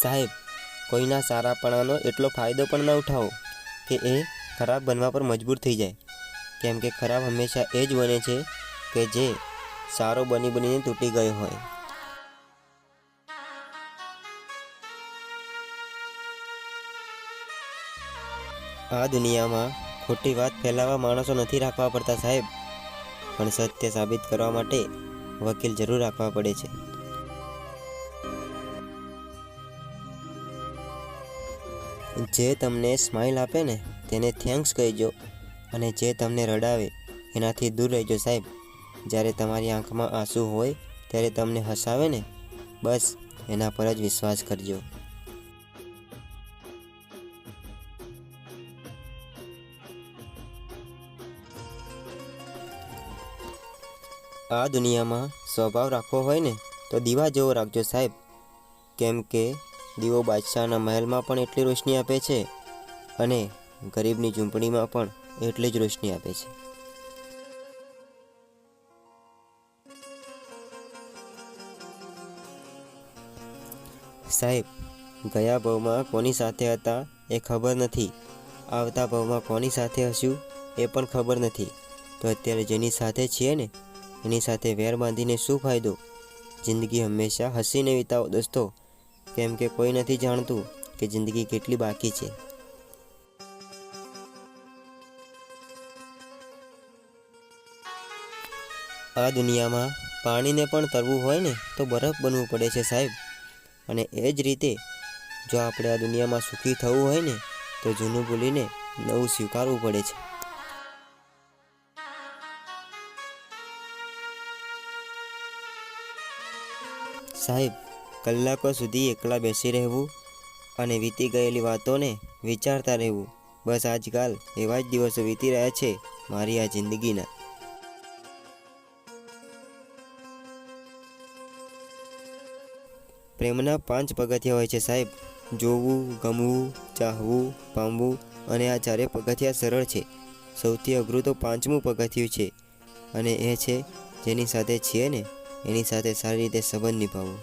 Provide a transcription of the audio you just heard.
સાહેબ, કોઈના સારાપણાનો એટલો ફાયદો પણ ન ઉઠાવો કે એ ખરાબ બનવા પર મજબૂર થઈ જાય. કેમ કે ખરાબ હંમેશા એ જ બને છે કે જે સારો બની બનીને તૂટી ગયો હોય. આ દુનિયામાં ખોટી વાત ફેલાવવા માણસો નથી રાખવા પડતા સાહેબ, પણ સત્ય સાબિત કરવા માટે વકીલ જરૂર રાખવા પડે છે. જે તમને સ્માઇલ આપે ને, તેને થેન્ક્સ કહેજો અને જે તમને રડાવે, એનાથી દૂર રહેજો સાહેબ. જ્યારે તમારી આંખમાં આંસુ હોય, ત્યારે તમને હસાવે ને, બસ એના પર જ વિશ્વાસ કરજો. આ દુનિયામાં સ્વભાવ રાખવો હોય ને, તો દીવા જેવો રાખજો સાહેબ. કેમ કે દીવો બાદશાહના મહેલમાં પણ એટલી રોશની આપે છે અને ગરીબની ઝૂંપડીમાં પણ એટલી જ રોશની આપે છે. સાહેબ, ગયા ભાવમાં કોની સાથે હતા એ ખબર નથી. આવતા ભાવમાં કોની સાથે હશું એ પણ ખબર નથી. તો અત્યારે જેની સાથે છીએ ને, એની સાથે વેર બાંધીને શું ફાયદો? જિંદગી હંમેશા હસીને વિતાવો દોસ્તો. કેમ કે કોઈ નથી જાણતું કે જિંદગી કેટલી બાકી છે. આ દુનિયામાં પાણીને પણ તરવું હોય ને તો બરફ બનવું પડે છે સાહેબ. અને એ જ રીતે જો આપણે આ દુનિયામાં સુખી થવું હોય ને તો જૂનું ભૂલીને નવું સ્વીકારવું પડે છે. સાહેબ કલાકો સુધી એકલા બેસી રહેવું અને વીતી ગયેલી વાતોને વિચારતા રહેવું. બસ આજકાલ એવા જ દિવસો વીતી રહ્યા છે મારી આ જિંદગીના. પ્રેમના પાંચ પગથિયા હોય છે સાહેબ. જોવું, ગમવું, ચાહવું, પામવું અને આ ચારે પગથિયા સરળ છે. સૌથી અઘરું તો પાંચમું પગથિયું છે અને એ છે જેની સાથે છીએ ને એની સાથે સારી રીતે સંબંધ નિભાવવો